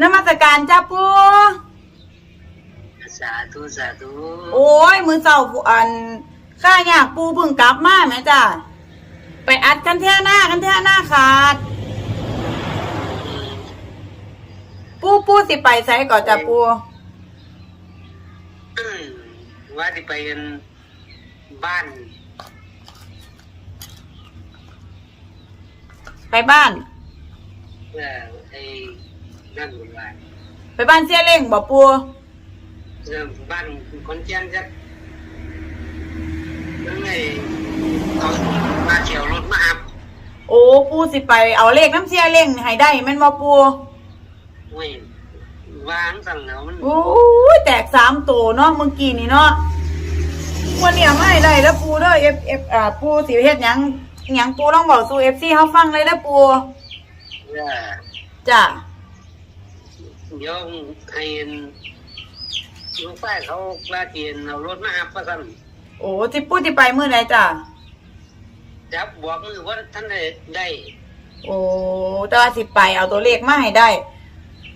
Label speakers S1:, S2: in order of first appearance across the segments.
S1: นมัสการจ้าปู
S2: สาธุสาธุ
S1: โอ้ยมือเจ้าปูอันข้าอยากปูเพิ่งกลับมาแม่จ้าไปอัดกันแท่หน้ากันแท่หน้าขาด ปูปูสิไปใส่ก่อนจ้าปู
S2: อืมว่าที่ไปกันบ้าน
S1: ไปบ้าน
S2: เพื่อไอ้ นั่นหมดว่า
S1: ไปบ้านเสียเล่งบอกปู
S2: เรื่องบ้านคนเจียนจะนั่นไงเขามาเฉียวรถมาอับ
S1: โอ้ปูสิไปเอาเลขน้ำเสียเล่งให้ได้แม่นบ่ปู
S2: เว้ยวางสั่งแล้วมัน
S1: โอ้ยแตกสามตัวเนาะเมื่อกี้นี่เนาะวันนี้ไม่ได้แล้วปูเด้อเอฟเอฟอ่าปูสิเฮ็ดหยังหยังปูต้องบอกสู่เอฟซีเขาฟังเลยแล้วปู
S2: เพื่อ
S1: จ้ะ
S2: เดี๋ยวให้ลูกป้ายเขาลาเจียนเอารถมาอับก็สั่น
S1: โอ้สิปูสิไปมื้อไหนจ้ะ
S2: จับบอกมือว่าท่านได้ได้
S1: โอ้แต่ว่าสิไปเอาตัวเลขมาให้ได้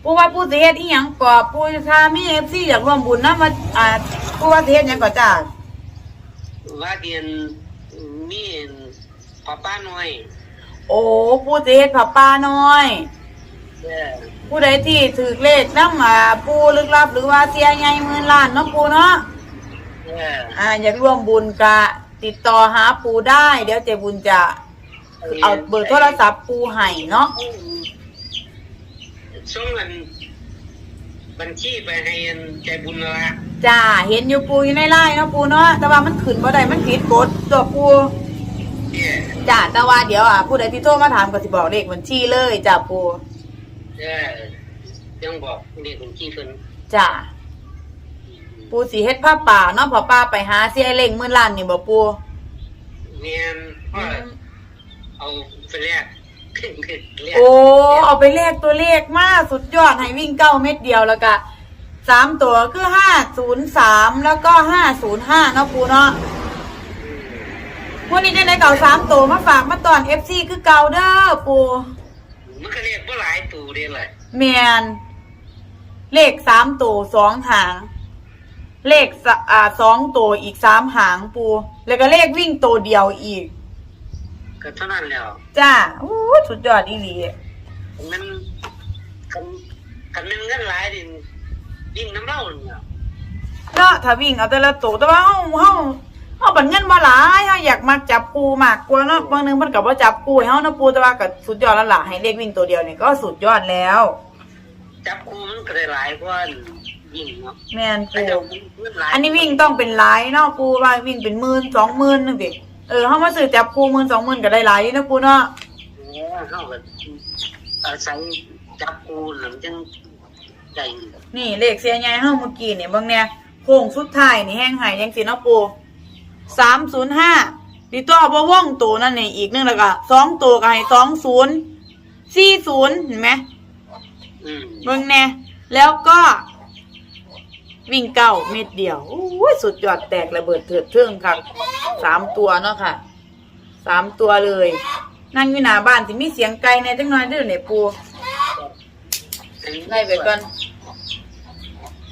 S1: ปูว่าปูสิเฮ็ดอีหยังก่อปูถ้ามีเอฟซีอยากร่วมบุญนะมาอ่าปูว่าสิเฮ็ดหยังก่อจ้ะ
S2: ว่าเดียนมีป้าป้าน้อย
S1: โอ้ปูสิเฮ็ดผับป้าน้อย
S2: เออ
S1: ผู้ใดที่ถือเลขนำมาปูลึกลับ หรือว่าเสียใหญ่หมื่นล้านเนาะปูเนาะ
S2: เออ
S1: อ่าอยากร่วมบุญกะติดต่อหาปูได้ เดี๋ยวเจบุญจะเอาเบอร์โทรศัพท์ปูให้เนาะ
S2: ช่วงนั้นบัญชีไปให้ใจบุญละ
S1: จ้าเห็นอยู่ปูอยู่ในไลน์เนาะปูเนาะแต่ว่ามันขึ้นบ่ได้มันผิดกฎตัวปู
S2: เออ
S1: จ้าแต่ว่าเดี๋ยวอะผู้ใดที่โทรมาถามก็สิบอกเลขบัญชีเลยจ้าปู
S2: เออยังบอกเด็กบัญชีเพิ่น
S1: จ้าปูสีเฮ็ดผ้าป่าเนาะพอป้าไปหาเสียเล่งหมื่นล้านนี่บ่ปู
S2: เนียนว่าเอาไปแลกแลก
S1: โอ้เอาไปเลขตัวเลขมาสุดยอดให้วิ่งเก้าเม็ดเดียวแล้วก็สามตัวคือห้าศูนย์สามแล้วก็ห้าศูนย์ห้าเนาะปูเนาะ
S2: อืม
S1: วันนี้ได้ได้เก่าสามตัวมาฝากมาตอนเอฟซีคือเก่าเด้อปู
S2: มันก็เรียกว่าหลายตู่เด้เลย
S1: แมนเลขสามตัวสองหาง เลขสะอ่าสองตัวอีกสามหางปู แล้วก็เลขวิ่งตัวเดียวอีก
S2: ก็เท่านั้นแล้ว
S1: จ้าอู้สุดยอดอีหลี
S2: มันกันกันมันเงินหลายดิยิ่งน้ำเล่าเนี่ย
S1: เนาะถ้าวิ่งเอาแต่ละตัวแต่ว่าเฮาเฮา เฮาบันเงินบ่หลายเฮาอยากมาจับปูมากกว่าเนาะบางนึงมันก็บ่จับปูให้เฮาเนาะปูแต่ว่าก็สุดยอดแล้วล่ะให้เลขวิ่งตัวเดียวนี่ก็สุดยอดแล้ว
S2: จับคูมันก็ได้หลายกว่ายิ่งเนาะ
S1: แม่น
S2: ถ้า
S1: ปู
S2: เจ้าเงินหลาย
S1: อันนี้วิ่งต้องเป็นหลายเนาะปูว่าวิ่งเป็นหมื่นสองหมื่นนึงสิเออเฮามาซื้อจับปูหมื่นสองหมื่นก็ได้หลายอยู่นะปูเนาะ
S2: เออเขาก็อาศัยจับคูหลังจังได้
S1: นี่เลขเสียใหญ่เฮาเมื่อกี้นี่เบิ่งแน่โค้งสุดท้ายนี่แห้งหายจังสิเนาะปู 305ดิตัวบ่วงตัวนั่นนี่อีกหนึงแล้วก็สองตัวก็ให้20 40เห็นไหม
S2: อืม
S1: เบิ่งแน่แล้วก็วิ่งเก้าเม็ดเดียวโอ้ยสุดยอดแตกระเบิดเถิดเทิงค่ะสามตัวเนาะค่ะสามตัวเลย นั่งอยู่หน้าบ้านสิมีเสียงไก่ในจังน้อยเด้อเนี่ยปูไล่ไปก่อน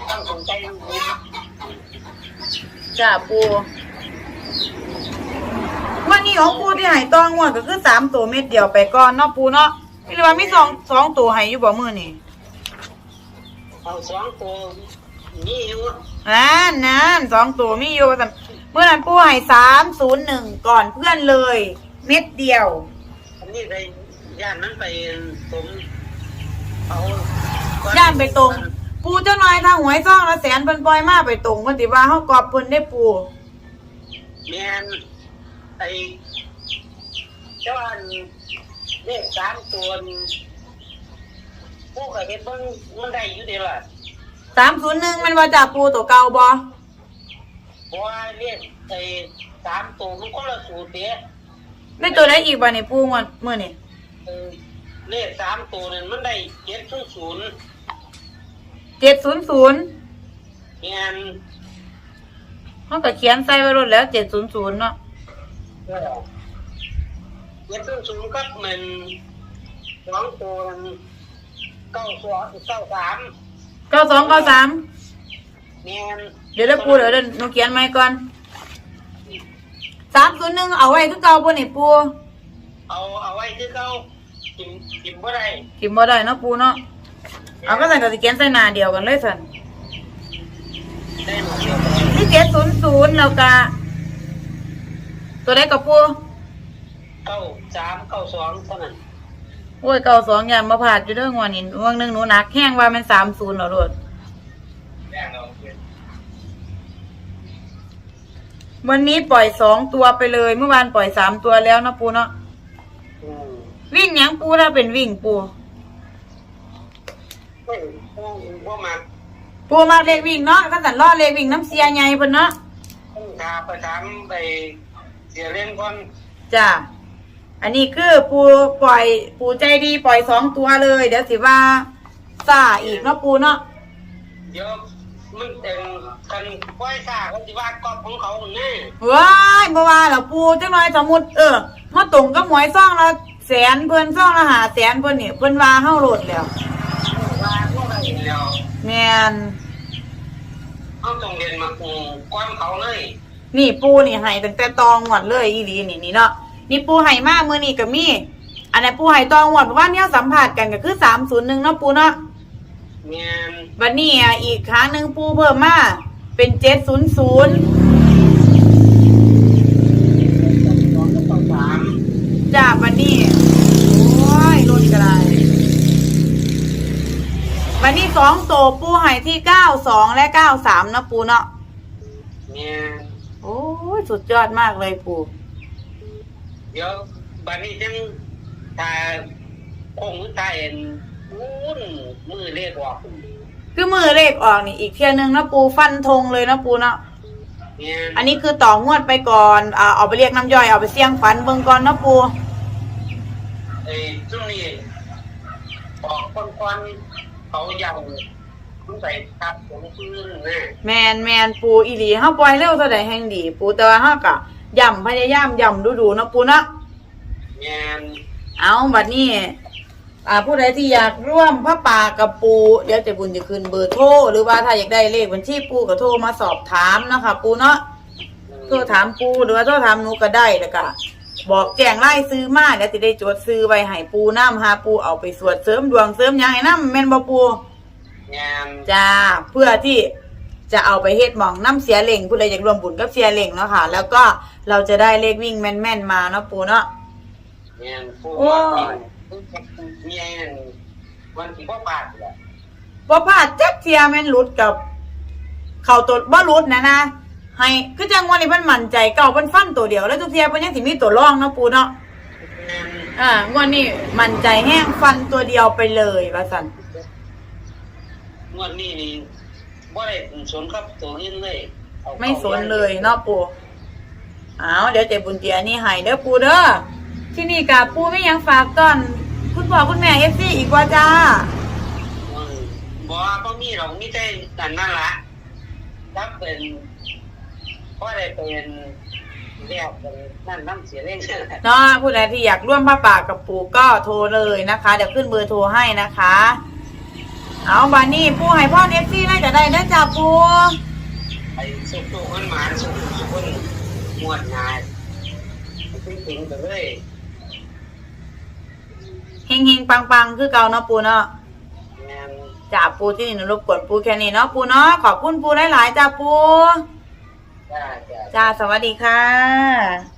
S2: ต้องสนใจลูกนะ
S1: จ้าปู วันนี้ของปูที่ใหายตองงวดก็คือสามตัวเม็ดเดียวไปก่อนเนาะปูเนาะพี่เลยว่ามีสองสองตัวใหายอยู่บ่มือนี่
S2: เอาสองตัวมีอยู่
S1: นั่นนั่นสองตัวมีอยู่แต่เมื่อนั้นปูใหายสามศูนย์หนึ่งก่อนเพื่อนเลย เม็ดเดียว
S2: อันนี้ไปย่านนั้นไปผมเอา
S1: ย่านไปตรง ปูเจ้าน้อยทางหวยซ่องละแสนเพิ่นปล่อยมาไปตรงเพิ่นสิว่าเฮากอบเพิ่นได้ปู
S2: แมนไอ้เจ้าอันเลขสามตัวนี่พวกไอ้เห็นมันมันได้อยู่เดียวล่ะ
S1: สามศูนย์หนึ่งมันว่าจากปูตัวเก่าบ่
S2: เพราะว่าเลขไอ้สามตัวมันคนละสูตรเด้
S1: ได้ตัวไหนอีกบ่นี่ปูงวดมื้อนี่
S2: เออเลขสามตัวนั้นมันได้เจ็ดศูนย์ศูนย์
S1: เจ็ดศูนย์ศูนย์
S2: แมน
S1: เขาก็เขียนใส่ไว้รถแล้วเจ็ดศูนย์ศูนย์เนาะ
S2: เจ็ดศูนย์ศูนย์ก็มันสองตัวนั้นเก้าสองเก้าสาม
S1: เก้าสองเก้าสาม
S2: แม่น
S1: เดี๋ยวเดี๋ยวปูเดี๋ยวเดี๋ยวหนูเขียนไว้ก่อนสามศูนย์หนึ่งเอาไว้คือเก่าปูนี่ปู
S2: เอาเอาไว้คือเขากินกินบ่ได้
S1: กินบ่ได้เนาะปูเนาะเอาก็ใส่กับสิเขียนใส่หน้าเดียวกันเลยสัน
S2: ได้หมดเดียว
S1: ที่เจ็ดศูนย์ศูนย์แล้วก็ตัวได้กับปู
S2: เก้าสามเก้าสองเท่านั้น
S1: โอ้ยเก้าสองยามมาผ่าดอยู่เรื่องวันนี้วันหนึ่งหนูหนักแห้งว่ามันสามศูนย์เหรอลูก
S2: แรงเรา
S1: วันนี้ปล่อยสองตัวไปเลย เมื่อวานปล่อยสามตัวแล้วเนาะปูเนาะ
S2: อืม
S1: วิ่งหยังปูถ้าเป็นวิ่งปู
S2: เฮ้ยผู้ผู้มา
S1: ปูมาเลขวิ่งเนาะก็สันล่อเลขวิ่งน้ำเสียใหญ่เพิ่นเนาะ
S2: ต้องทาไปทำไปเสียเล่นก่อน
S1: จ้ะอันนี้คือปูปล่อย ปูใจดีปล่อยสองตัวเลย เดี๋ยวสิว่าซ่าอีกเนาะปูเนาะ
S2: เดี๋ยวมันเป็นกันปล่อยซาเขาสิว่ากอบของเขาแน่
S1: ว้ายบ่ว่าแล้วปูจังน้อยสมมุติเออมาตรงกับหมวยซ่องละแสนเพิ่นซ่องละหาแสนเพิ่นนี่เพิ่นว่าเฮาโหลดแล้ว
S2: ว่าพวกอะไรแล้ว
S1: แม่น
S2: เขาต้องเรียนมาอืมก้อนเขาเลย
S1: นี่ปูนี่ให้ตั้งแต่ตองหวดเลยอีหลีนี่นี่เนาะนี่ปูให้มามื้อนี้ก็มี อันนั้นปูให้ตองหวดเพราะว่าเนี่ยสัมผัสกันก็คือ301เนาะปูเนาะ
S2: แม่น
S1: บัดนี้อะอีกครั้งหนึ่งปูเพิ่มมาเป็นเจ็ดศูนย์ศูนย์
S2: สองกับสาม
S1: จ้าบัดนี้ โอ้ยรุนกระไร บัดนี้สองโตปูใหายที่เก้าสองและเก้าสามนะปูเนาะ
S2: แม่น
S1: โอ้ยสุดยอดมากเลยปู
S2: เดี๋ยวบัดนี้จังถ้าคงตายเอ็นอุ้นมือเรียกว่า
S1: คือมือเลขออกนี่อีกเที่ยหนึงนะปูฟันธงเลยนะปูเนาะ
S2: แม่น
S1: อันนี้คือต่องวดไปก่อนอ่าเอาไปเรียกน้ำย่อยเอาไปเสี่ยงฝันเบิ่งก่อนนะปู
S2: ไอ้ช่วงนี้ออกคนควันๆ เขายังต้องใส่ทับของพื้นนะ
S1: แมนแมนปูอีหลีเฮาปล่อยเร็วเท่าใดแห่งดี ปูแต่ว่าเฮาก็ย่ำพยายามย่ำดูดูๆเนาะปูเนาะ
S2: แม่น
S1: เอาบัดนี้อ่าผู้ใดที่อยากร่วมพระป่ากับปู เดี๋ยวเจะบุญจะคืนเบอร์โทรหรือว่าถ้าอยากได้เลขบัญชีปูก็โทรมาสอบถามเนาะคะปูเนาะโทรถามปูหรือว่าโทรถามหนูก็ได้แล้วก็ บอกแจ้งไล่ซื้อมาเดี๋ยวจะได้จดซื้อไว้ให้ปูน้ำหาปูเอาไปสวดเสริมดวงเสริมหยังให้น้ำแม่นบ่ปู
S2: แม่น
S1: จ้าเพื่อที่จะเอาไปเฮ็ดหมองน้ำเสียเหล่งผู้ใดอยากรวมบุญกับเสียเหล่งเนาะค่ะ แล้วก็เราจะได้เลขวิ่งแม่นๆมาเนาะปูเนาะ
S2: แม่นผู้
S1: โอ้
S2: ว่ามีไอ้นั่นวันที่พ่อปาดแหละ
S1: บ่พลาดจักเทียแม่นหลุดกับ เข้าตัวบ่หลุดนะนะ ให้คือจังวันนี้เพิ่นมั่นใจเก่าเพิ่นฟันตัวเดียวแล้วทุกเทียเพิ่นยังสิมีตัวรองเนาะปูเนาะ
S2: แม่น
S1: อ่างวดนี้มั่นใจแห้งฟันตัวเดียวไปเลยว่าซั่น
S2: งวดนี้นี่บ่ได้สนกับตัวอื่นเลยเอา
S1: ไม่สนเลยเนาะปูอ้าวเดี๋ยวเจบุญเตียนี่ให้เด้อปูเด้อที่นี่กับปูไม่ยังฝากต้อน คุณพ่อคุณแม่ FC อีกว่าจ้า
S2: เออบ่บ่มีหรอกมีแต่นั่นนั่นล่ะถ้าเป็น บ่ได้เป็นเรียกเป็นนั่นน้ำเสียเล่น
S1: เนาะผู้ใดที่อยากร่วมผ้าป่ากับปู่ก็โทรเลยนะคะ เดี๋ยวขึ้นเบอร์โทรให้นะคะ เอาบานี่ปู่ให้พ่อเอฟซีได้จะได้นะจ๊ะปู่
S2: ไอ้สุกตัวคนหมาสุกตัวคนงวดงายไปถึงไปเลย
S1: เฮงเฮงปังปังๆคือเก่าเนาะปู่เนาะ
S2: แม่น
S1: จ้าปู่ที่นี่หนูรบกวนปู่แค่นี้เนาะปู่เนาะขอบคุณปู่หลายๆจ้าปู่
S2: จ้าจ้า
S1: จ้าสวัสดีค่ะ